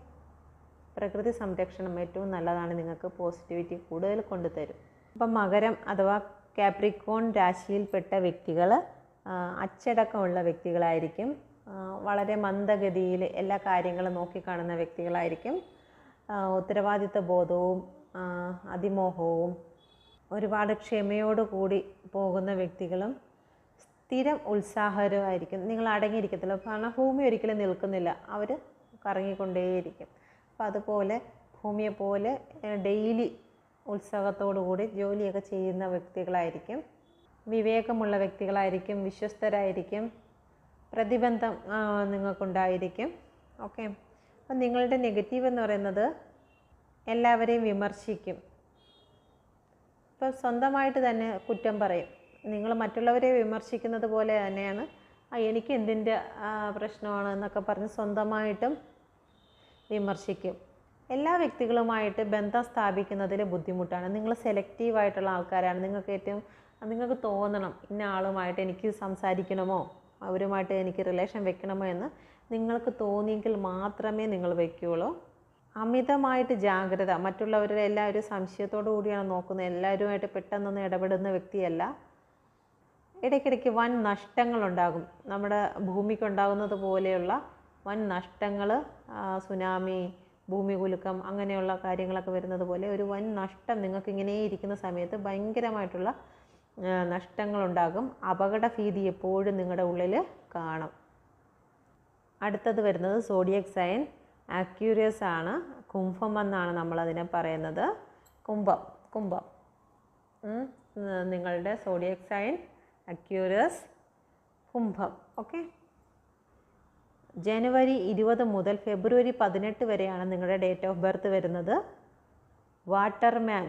പ്രകൃതി സംരക്ഷണം ഏറ്റവും നല്ലതാണ് നിങ്ങൾക്ക് പോസിറ്റിവിറ്റി കൂടുതൽ കൊണ്ടുതരും. അപ്പം മകരം അഥവാ കാപ്രിക്കോൺ രാശിയിൽപ്പെട്ട വ്യക്തികൾ അച്ചടക്കമുള്ള വ്യക്തികളായിരിക്കും. വളരെ മന്ദഗതിയിൽ എല്ലാ കാര്യങ്ങളും നോക്കിക്കാണുന്ന വ്യക്തികളായിരിക്കും. ഉത്തരവാദിത്വ ബോധവും അതിമോഹവും ഒരുപാട് ക്ഷമയോടുകൂടി പോകുന്ന വ്യക്തികളും സ്ഥിരം ഉത്സാഹകരമായിരിക്കും. നിങ്ങൾ അടങ്ങിയിരിക്കത്തില്ല. കാരണം ഭൂമി ഒരിക്കലും നിൽക്കുന്നില്ല. അവർ കറങ്ങിക്കൊണ്ടേയിരിക്കും. അപ്പോൾ അതുപോലെ ഭൂമിയെപ്പോലെ ഡെയിലി ഉത്സാഹത്തോടു കൂടി ജോലിയൊക്കെ ചെയ്യുന്ന വ്യക്തികളായിരിക്കും. വിവേകമുള്ള വ്യക്തികളായിരിക്കും വിശ്വസ്തരായിരിക്കും പ്രതിബന്ധം നിങ്ങൾക്കുണ്ടായിരിക്കും. ഓക്കെ അപ്പം നിങ്ങളുടെ നെഗറ്റീവ് എന്ന് പറയുന്നത് എല്ലാവരെയും വിമർശിക്കും. ഇപ്പം സ്വന്തമായിട്ട് തന്നെ കുറ്റം പറയും. നിങ്ങൾ മറ്റുള്ളവരെ വിമർശിക്കുന്നത് പോലെ തന്നെയാണ് എനിക്ക് എന്തിന്റെ പ്രശ്നമാണ് എന്നൊക്കെ പറഞ്ഞ് സ്വന്തമായിട്ടും വിമർശിക്കും. എല്ലാ വ്യക്തികളുമായിട്ട് ബന്ധം സ്ഥാപിക്കുന്നതിൽ ബുദ്ധിമുട്ടാണ്. നിങ്ങൾ സെലക്റ്റീവായിട്ടുള്ള ആൾക്കാരാണ്. നിങ്ങൾക്ക് ഏറ്റവും നിങ്ങൾക്ക് തോന്നണം. ഇന്ന ആളുമായിട്ട് എനിക്ക് സംസാരിക്കണമോ? അവരുമായിട്ട് എനിക്ക് റിലേഷൻ വെക്കണമോ എന്ന് നിങ്ങൾക്ക് തോന്നിയെങ്കിൽ മാത്രമേ നിങ്ങൾ വയ്ക്കുകയുള്ളൂ അമിതമായിട്ട് ജാഗ്രത. മറ്റുള്ളവരുടെ എല്ലാവരും സംശയത്തോടു കൂടിയാണ് നോക്കുന്നത്. എല്ലാവരുമായിട്ട് പെട്ടെന്നൊന്നും ഇടപെടുന്ന വ്യക്തിയല്ല. ഇടയ്ക്കിടയ്ക്ക് വൻ നഷ്ടങ്ങളുണ്ടാകും. നമ്മുടെ ഭൂമിക്കുണ്ടാകുന്നത് പോലെയുള്ള വൻ നഷ്ടങ്ങൾ സുനാമി ഭൂമി കുലുക്കം അങ്ങനെയുള്ള കാര്യങ്ങളൊക്കെ വരുന്നത് പോലെ ഒരു വൻ നഷ്ടം നിങ്ങൾക്ക് ഇങ്ങനെ ഇരിക്കുന്ന സമയത്ത് ഭയങ്കരമായിട്ടുള്ള നഷ്ടങ്ങളുണ്ടാകും. അപകടഭീതി എപ്പോഴും നിങ്ങളുടെ ഉള്ളിൽ കാണും. അടുത്തത് വരുന്നത് സോഡിയക് സൈൻ ആക്യൂരിയസ് ആണ്. കുംഭം എന്നാണ് നമ്മളതിനെ പറയുന്നത്. കുംഭം കുംഭം. നിങ്ങളുടെ സോഡിയക് സൈൻ അക്യൂരിയസ് കുംഭം. ഓക്കെ ജനുവരി ഇരുപത് മുതൽ ഫെബ്രുവരി പതിനെട്ട് വരെയാണ് നിങ്ങളുടെ ഡേറ്റ് ഓഫ് ബർത്ത് വരുന്നത്. വാട്ടർമാൻ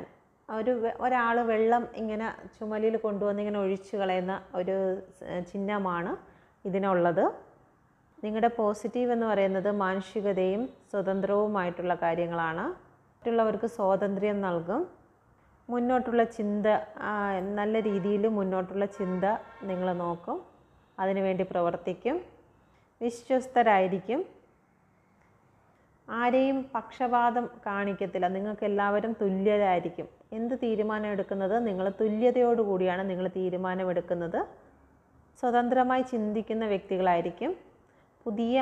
ഒരു ഒരാൾ വെള്ളം ഇങ്ങനെ ചുമലിൽ കൊണ്ടുവന്ന് ഇങ്ങനെ ഒഴിച്ചു കളയുന്ന ഒരു ചിഹ്നമാണ് ഇതിനുള്ളത്. നിങ്ങളുടെ പോസിറ്റീവ് എന്ന് പറയുന്നത് മാനുഷികതയും സ്വതന്ത്രവുമായിട്ടുള്ള കാര്യങ്ങളാണ്. മറ്റുള്ളവർക്ക് സ്വാതന്ത്ര്യം നൽകും. മുന്നോട്ടുള്ള ചിന്ത നല്ല രീതിയിൽ മുന്നോട്ടുള്ള ചിന്ത നിങ്ങൾ നോക്കും. അതിനുവേണ്ടി പ്രവർത്തിക്കും. വിശ്വസ്തരായിരിക്കും. ആരെയും പക്ഷപാതം കാണിക്കത്തില്ല. നിങ്ങൾക്ക് എല്ലാവരും തുല്യരായിരിക്കും. എന്ത് തീരുമാനം എടുക്കുന്നത് നിങ്ങൾ തുല്യതയോടുകൂടിയാണ് നിങ്ങൾ തീരുമാനമെടുക്കുന്നത്. സ്വതന്ത്രമായി ചിന്തിക്കുന്ന വ്യക്തികളായിരിക്കും. പുതിയ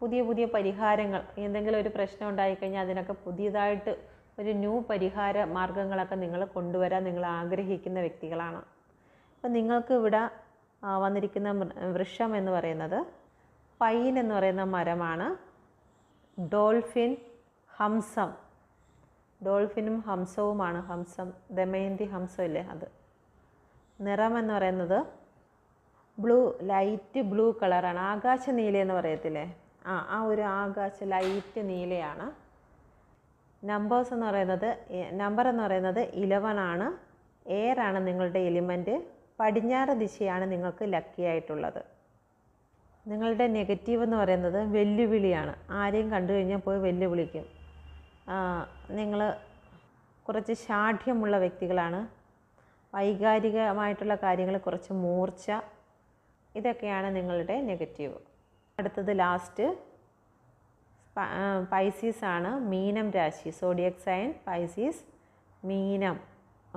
പുതിയ പുതിയ പരിഹാരങ്ങൾ എന്തെങ്കിലും ഒരു പ്രശ്നം ഉണ്ടായിക്കഴിഞ്ഞാൽ അതിനൊക്കെ പുതിയതായിട്ട് ഒരു ന്യൂ പരിഹാര മാർഗങ്ങളൊക്കെ നിങ്ങൾ കൊണ്ടുവരാൻ നിങ്ങൾ ആഗ്രഹിക്കുന്ന വ്യക്തികളാണ്. അപ്പം നിങ്ങൾക്ക് ഇവിടെ വന്നിരിക്കുന്ന വൃക്ഷം എന്ന് പറയുന്നത് പൈൻ എന്ന് പറയുന്ന മരമാണ്. ഡോൾഫിൻ ഹംസം. ഡോൾഫിനും ഹംസവുമാണ് ഹംസം. ദമയന്തി ഹംസം ഇല്ലേ അത്? നിറം എന്ന് പറയുന്നത് ബ്ലൂ ലൈറ്റ് ബ്ലൂ കളറാണ്. ആകാശ നീല എന്ന് പറയത്തില്ലേ? ആ ആ ഒരു ആകാശ ലൈറ്റ് നീലയാണ്. നമ്പേഴ്സ് എന്ന് പറയുന്നത് നമ്പർ എന്ന് പറയുന്നത് ഇലവൻ ആണ്. എയർ ആണ് നിങ്ങളുടെ എലിമെന്റ് പടിഞ്ഞാറ് ദിശയാണ് നിങ്ങൾക്ക് ലക്കി ആയിട്ടുള്ളത്. നിങ്ങളുടെ നെഗറ്റീവ് എന്ന് പറയുന്നത് വെല്ലുവിളിയാണ്. ആരെയും കണ്ടു കഴിഞ്ഞാൽ പോയി വെല്ലുവിളിക്കും. നിങ്ങൾ കുറച്ച് ശാഠ്യമുള്ള വ്യക്തികളാണ്. വൈകാരികമായിട്ടുള്ള കാര്യങ്ങൾ കുറച്ച് മൂർച്ച ഇതൊക്കെയാണ് നിങ്ങളുടെ നെഗറ്റീവ്. അടുത്തത് ലാസ്റ്റ്. പൈസീസ് ആണ്. മീനം രാശി. സോഡിയക് സൈൻ പൈസീസ് മീനം.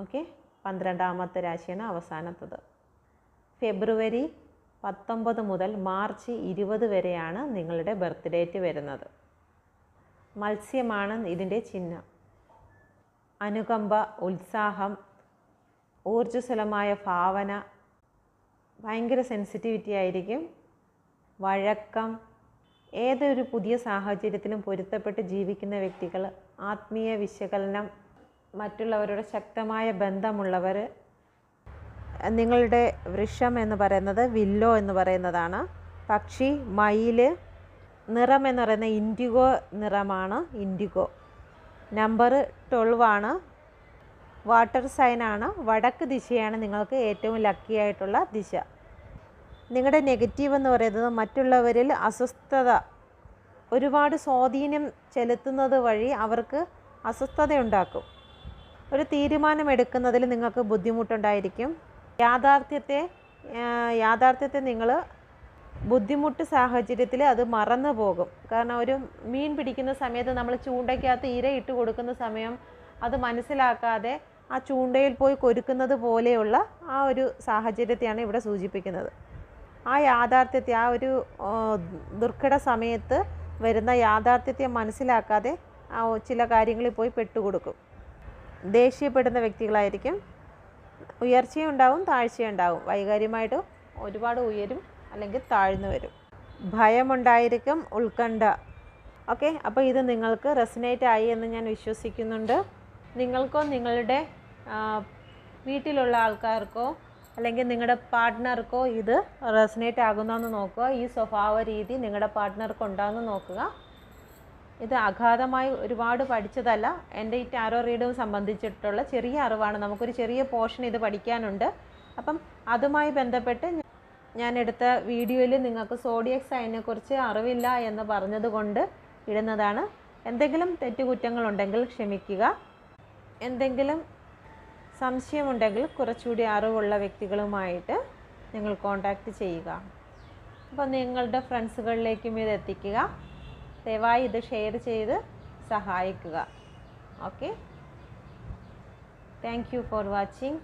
ഓക്കെ? പന്ത്രണ്ടാമത്തെ രാശിയാണ് അവസാനത്തത്. ഫെബ്രുവരി പത്തൊമ്പത് മുതൽ മാർച്ച് ഇരുപത് വരെയാണ് നിങ്ങളുടെ ബർത്ത് ഡേറ്റ് വരുന്നത്. മത്സ്യമാണ് ഇതിന്റെ ചിഹ്നം. അനുകമ്പ ഉത്സാഹം ഊർജസ്വലമായ ഭാവന ഭയങ്കര സെൻസിറ്റിവിറ്റി ആയിരിക്കും. വഴക്കം ഏതൊരു പുതിയ സാഹചര്യത്തിലും പൊരുത്തപ്പെട്ട് ജീവിക്കുന്ന വ്യക്തികൾ ആത്മീയ വിശകലനം മറ്റുള്ളവരുടെ ശക്തമായ ബന്ധമുള്ളവർ നിങ്ങളുടെ വൃക്ഷം എന്ന് പറയുന്നത് വില്ലോ എന്ന് പറയുന്നതാണ്. പക്ഷി മയിൽ നിറം എന്ന് പറയുന്ന ഇൻഡിഗോ നിറമാണ് ഇൻഡിഗോ. നമ്പർ ട്വൽവ് ആണ്. വാട്ടർ സൈനാണ് വടക്ക് ദിശയാണ് നിങ്ങൾക്ക് ഏറ്റവും ലക്കി ആയിട്ടുള്ള ദിശ. നിങ്ങളുടെ നെഗറ്റീവ് എന്ന് പറയുന്നത് മറ്റുള്ളവരിൽ അസ്വസ്ഥത ഒരുപാട് സ്വാധീനം ചെലുത്തുന്നത് വഴി അവർക്ക് അസ്വസ്ഥതയുണ്ടാക്കും. ഒരു തീരുമാനമെടുക്കുന്നതിൽ നിങ്ങൾക്ക് ബുദ്ധിമുട്ടുണ്ടായിരിക്കും. യാഥാർത്ഥ്യത്തെ യാഥാർത്ഥ്യത്തെ നിങ്ങൾ ബുദ്ധിമുട്ട് സാഹചര്യത്തിൽ അത് മറന്നു പോകും. കാരണം ഒരു മീൻ പിടിക്കുന്ന സമയത്ത് നമ്മൾ ചൂണ്ടയ്ക്കകത്ത് ഇര ഇട്ട് കൊടുക്കുന്ന സമയം അത് മനസ്സിലാക്കാതെ ആ ചൂണ്ടയിൽ പോയി കൊരുക്കുന്നത് പോലെയുള്ള ആ ഒരു സാഹചര്യത്തെയാണ് ഇവിടെ സൂചിപ്പിക്കുന്നത്. ആ യാഥാർത്ഥ്യത്തെ ആ ഒരു ദുർഘട സമയത്ത് വരുന്ന യാഥാർത്ഥ്യത്തെ മനസ്സിലാക്കാതെ ആ ചില കാര്യങ്ങളിൽ പോയി പെട്ടുകൊടുക്കും. ദേഷ്യപ്പെടുന്ന വ്യക്തികളായിരിക്കും. ഉയർച്ചയുണ്ടാവും താഴ്ചയുണ്ടാവും. വൈകാര്യമായിട്ട് ഒരുപാട് ഉയരും. അല്ലെങ്കിൽ താഴ്ന്നു വരും. ഭയമുണ്ടായിരിക്കും ഉത്കണ്ഠ. ഓക്കെ? അപ്പോൾ ഇത് നിങ്ങൾക്ക് റെസിനേറ്റ് ആയി എന്ന് ഞാൻ വിശ്വസിക്കുന്നുണ്ട്. നിങ്ങൾക്കോ നിങ്ങളുടെ വീട്ടിലുള്ള ആൾക്കാർക്കോ അല്ലെങ്കിൽ നിങ്ങളുടെ പാർട്ട്ണർക്കോ ഇത് റെസിനേറ്റ് ആകുന്നതെന്ന് നോക്കുക. ഈ സ്വഭാവ രീതി നിങ്ങളുടെ പാർട്ട്ണർക്ക് ഉണ്ടാകുന്ന നോക്കുക. ഇത് അഗാധമായി ഒരുപാട് പഠിച്ചതല്ല. എന്റെ ഈ ടാരോ റീഡും സംബന്ധിച്ചിട്ടുള്ള ചെറിയ അറിവാണ്. നമുക്കൊരു ചെറിയ പോർഷൻ ഇത് പഠിക്കാനുണ്ട്. അപ്പം അതുമായി ബന്ധപ്പെട്ട് ഞാൻ എടുത്ത വീഡിയോയിൽ നിങ്ങൾക്ക് സോഡിയക് സൈനെക്കുറിച്ച് അറിവില്ല എന്ന് പറഞ്ഞതുകൊണ്ട് ഇടുന്നതാണ്. എന്തെങ്കിലും തെറ്റുകുറ്റങ്ങളുണ്ടെങ്കിൽ ക്ഷമിക്കുക. എന്തെങ്കിലും സംശയമുണ്ടെങ്കിൽ കുറച്ചുകൂടി അറിവുള്ള വ്യക്തികളുമായിട്ട് നിങ്ങൾ കോൺടാക്റ്റ് ചെയ്യുക. അപ്പോൾ നിങ്ങളുടെ ഫ്രണ്ട്സുകളിലേക്കും ഇത് എത്തിക്കുക. ദയവായി ഇത് ഷെയർ ചെയ്ത് സഹായിക്കുക. Okay? Thank you for watching.